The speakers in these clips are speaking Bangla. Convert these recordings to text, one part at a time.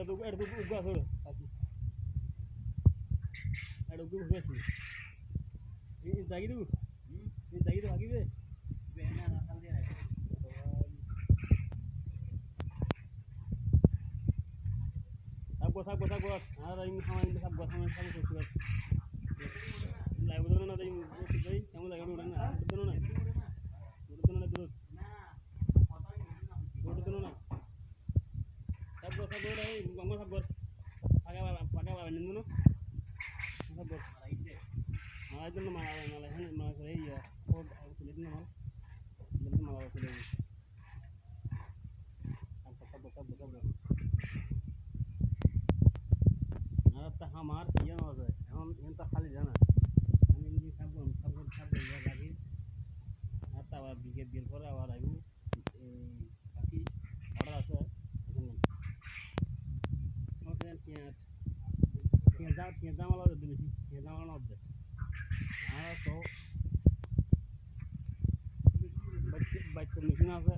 তো এটা তো উগা ধরে কাকি এটা উগা উগা ছিল এই জাগি দেবো এই জাগি দেবো আগিবে বেনা না খাল দিয়ে রাখে থাকবো থাকবো থাকবো আর আমি খামাই থাকবো খামাই থাকবো করছি বাস লাগবে তো না তাই ভাই কেমন লাগে ওটা না ওটা তো না থাকবো থাকবো রে গঙ্গা থাকবো পাকা বাবা পাকা বাবা নিন্দু না থাকবো মারাইতে মালার জন্য মালা মালা হ্যাঁ মালা করে ইয়া ও তুলে দিন মাল দিন মালা তুলে দিন থাকবো থাকবো থাকবো থাকবো আর তা আমার ইয়ে না যায় এখন এখন তো খালি জানা আমি যদি থাকবো থাকবো থাকবো ইয়া লাগি আর তা আবার বিকে বিয়ের পরে আবার আইব বাচ্চা মেশিন আছে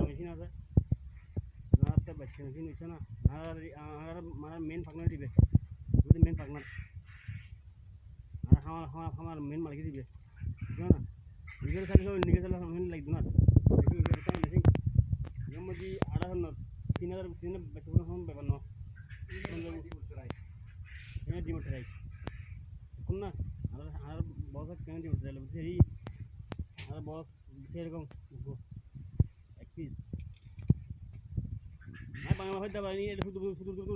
মেশিন আছে আর বাচ্চা মেশিন নিচ্ছে না আর আর মানে পার্টনার দিবে যদি মেন পার্টনার আর আমার আমার আমার মেন মালিক দিবে বুঝছ না নিজের সাথে মেশিন আড়াই তিন হাজার তিন বাচ্চা কোনো ব্যাপার না কেন ডিমোট রাই এখন না আর আর বস কেন ডিমোট রাই বুঝছি এই আর বস এরকম এক পিস আর বাংলা হয়তো পারি এটা শুধু শুধু